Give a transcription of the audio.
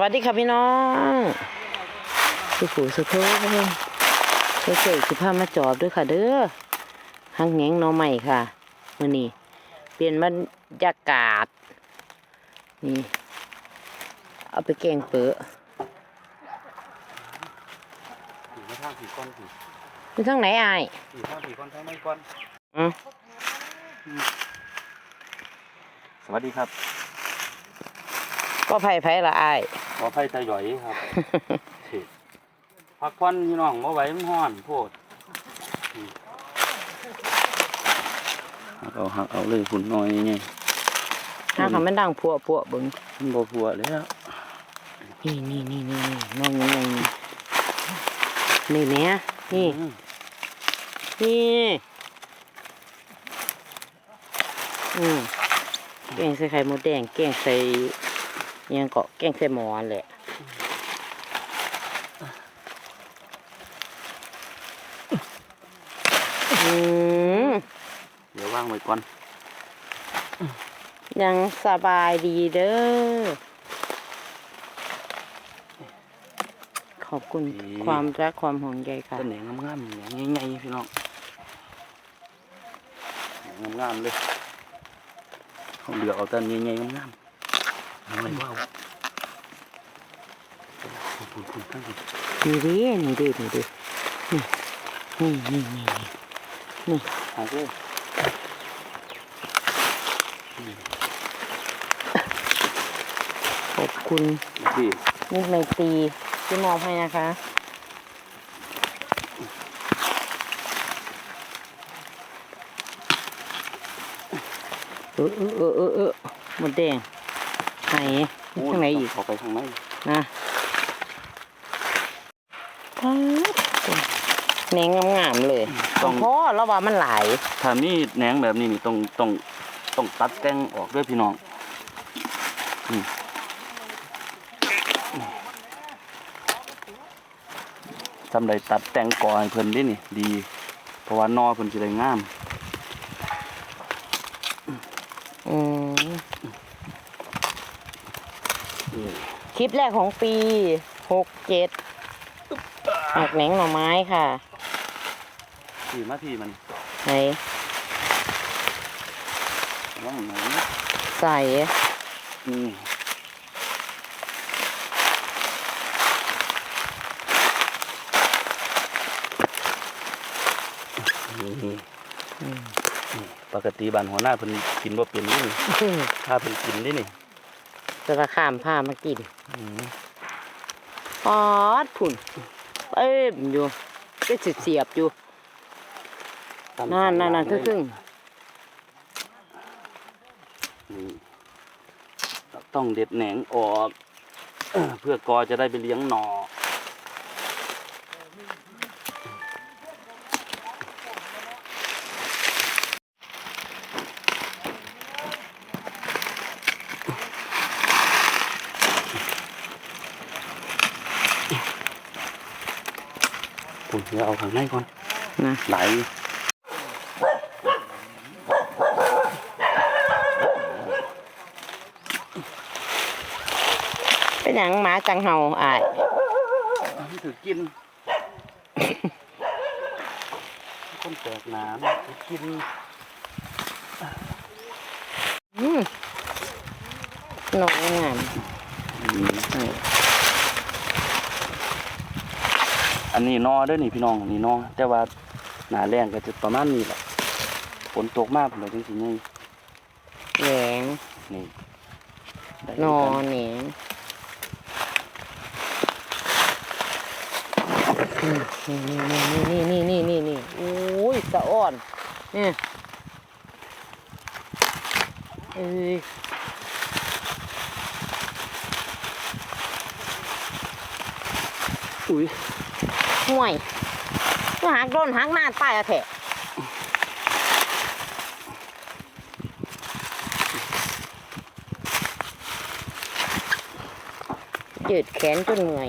วัสดีค่ะพี่น้องสุขูสุขโทเฉยๆสิพามาจอบด้วยค่ะ เด้อหังแหงหน้อใหม่ค่ะมื่อนี้เปลี่ยนบรรยากาศ นี่ เอาไปแกงเปื้อผีมาทางผีก้อนผีอยู่ทางไหนอายผีทางผีก้อนทางไม่ก้อนอืมสวัสดีครับก็ไผ่ไผ่ละอาย ขอไฟตะหย่อยครับสิพักผ่อนพี่น้องมาไหว้มันห้อนโพดอืมหักเอาหักเอาเลยฝุ่นน้อยไงถ้าคำมันดังพัวพัวๆเบึงมันบ่ผัวเลยอะนี่นี่นี่นี่นี่น้องยังไงนี่นี่เนี่ยนี่อืมนี่อืมแกงใส่ไข่มดแดงแกงใส่อิห ยังเกาะแกงใส่หมอนแหละอืมเดี๋ยวว่างไว้ก่อน ยังสบายดีเด้อ ขอบคุณความรักความห่วงใยค่ะต้นแหนงงามๆแหนงใหญ่ๆพี่น้องแหนงงามๆเลยเขาเหลือเอาต้นใหญ่ๆงามๆ เอาไว้ว้าวฝุ่นๆทั้งฝุ่นนี่ดินี่ดินี่นี่นี่นี่นี่หายเลยขอบคุณพี่นิดไมตรีที่มอบให้นะคะเออเออเออเออเออหมดแดง ไหนข้างไหนอีกออกไปข้างในนะป๊าดแหนงงามๆเลยต้องพ่อแล้วว่ามันหลายถ้ามีแหนงแบบนี้นี่ต้องต้องต้องตัดแต่งออกด้วยพี่น้องนี่ทำใดตัดแต่งก่อให้เพิ่นได้นี่ ดี เพราะว่านอเพิ่นจะได้งาม อืม นี่ คลิปแรกของปีหกเจ็ดหักแหนงหน่อไม้ค่ะพี่มาพี่มันไหนว่างไหนใส่นี่นี่นี่ปกติบ้านหัวหน้าเพิ่นกินบ่เป็นนี่นี่ถ้าเพิ่นกินนี่นี่ จะระข้ามผ้ามากินอืมปอดผุ่นเอ้ยอยู่ก็สิเสียบอยู่ตามนั่นนั่นนั่นสายครึ่งนี่ต้องเด็ดแหนงออกเอ่อเพื่อกอจะได้ไปเลี้ยงหนอ ปุ่นเดี๋ยวเอาข้างในก่อนๆนะไหลายเป็นหยังหมาจังเฮาอายถือกิน คนแปลกหนามถือกินอืมหน่อยงามอั นนี้นอเด้วยนี่พี่น้องอันนี้นอแต่ว่าหนาแรงก็จะประมาณนี้แหละฝนตกมากผมเลยจังสิไงแหวงนี่ได้นอกันแหนงอืมนี่นี่นี่นี่นี่นี่โอ้ยสะอ่อนเนี่ยเอ้ยอุ้ย ห่วยก็หักโดนหักหน้าตายอะแถะยืดแขนจนเหนื่อย